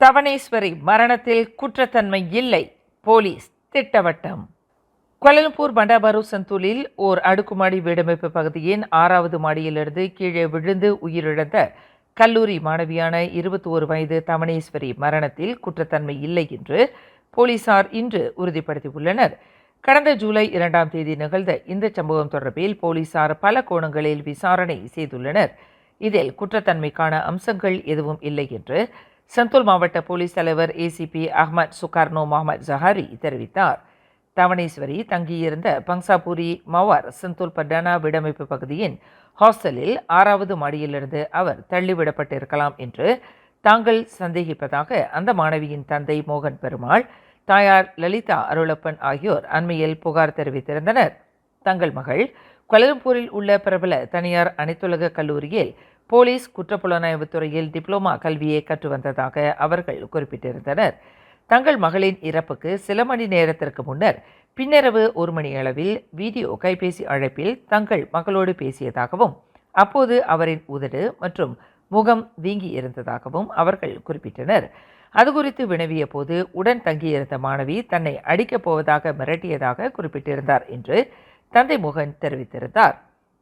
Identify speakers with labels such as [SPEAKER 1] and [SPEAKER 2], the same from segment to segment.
[SPEAKER 1] தவணேஸ்வரி மரணத்தில் குற்றத்தன்மை இல்லை. போலீஸ் திட்டவட்டம். கோலம்பூர் பண்டாபாரு சந்தூலில் ஓர் அடுக்குமாடி வீடமைப்பு பகுதியின் ஆறாவது மாடியிலிருந்து கீழே விழுந்து உயிரிழந்த கல்லூரி மாணவியான இருபத்தி ஒரு வயது தவணேஸ்வரி மரணத்தில் குற்றத்தன்மை இல்லை என்று போலீசார் இன்று உறுதிப்படுத்தியுள்ளனர். கடந்த ஜூலை இரண்டாம் தேதி நிகழ்ந்த இந்த சம்பவம் தொடர்பில் போலீசார் பல கோணங்களில் விசாரணை செய்துள்ளனர். இதில் குற்றத்தன்மைக்கான அம்சங்கள் எதுவும் இல்லை என்று செந்தூர் மாவட்ட போலீஸ் தலைவர் ACP Ahmad Sukarno Mohamad Zahari தெரிவித்தார். தவணேஸ்வரி தங்கியிருந்த பங்சாபுரி மவார் செந்தூர் பட்டானா வீடமைப்பு பகுதியின் ஹாஸ்டலில் ஆறாவது மாடியிலிருந்து அவர் தள்ளிவிடப்பட்டிருக்கலாம் என்று தாங்கள் சந்தேகிப்பதாக அந்த மாணவியின் தந்தை மோகன் பெருமாள் தாயார் லலிதா அருளப்பன் ஆகியோர் அண்மையில் புகார் தெரிவித்திருந்தனர். தங்கள் மகள் கொலம்பூரில் உள்ள பிரபல தனியார் அனைத்துலக கல்லூரியில் போலீஸ் குற்றப்புலனாய்வுத் துறையில் டிப்ளமா கல்வியை கற்று வந்ததாக அவர்கள் குறிப்பிட்டிருந்தனர். தங்கள் மகளின் இறப்புக்கு சில மணி நேரத்திற்கு முன்னர் பின்னரவு ஒரு மணி அளவில் வீடியோ கைபேசி அழைப்பில் தங்கள் மகளோடு பேசியதாகவும் அப்போது அவரின் உதடு மற்றும் முகம் வீங்கி இருந்ததாகவும் அவர்கள் குறிப்பிட்டனர். அது குறித்து வினவிய போது உடன் தங்கியிருந்த மாணவி தன்னை அடிக்கப் போவதாக மிரட்டியதாக குறிப்பிட்டிருந்தார் என்று தந்தை மோகன் தெரிவித்திருந்தார்.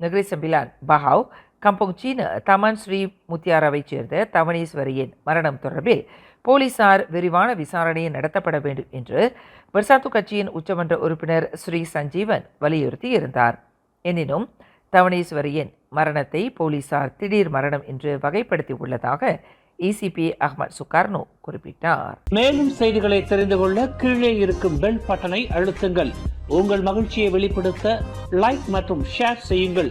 [SPEAKER 1] நகரி சம்பிலான் பஹாவ் கம்போங் சீன தமன் ஸ்ரீ முத்தியாராவைச் சேர்ந்த தவணீஸ்வரியின் மரணம் தொடர்பில் போலீசார் விரிவான விசாரணை நடத்தப்பட வேண்டும் என்று பெர்சாத்து கட்சியின் உச்சமன்ற உறுப்பினர் ஸ்ரீ சஞ்சீவன் வலியுறுத்தி இருந்தார் எனினும் தவணேஸ்வரியின் மரணத்தை போலீசார் திடீர் மரணம் என்று வகைப்படுத்தி உள்ளதாக ஏசிபி அஹ்மத் சுகார்னோ குறிப்பிட்டார்.
[SPEAKER 2] மேலும் செய்திகளை தெரிந்து கொள்ள கீழே இருக்கும் பெல் பட்டனை அழுத்துங்கள். உங்கள் மகிழ்ச்சியை வெளிப்படுத்த லைக் மற்றும் ஷேர் செய்யுங்கள்.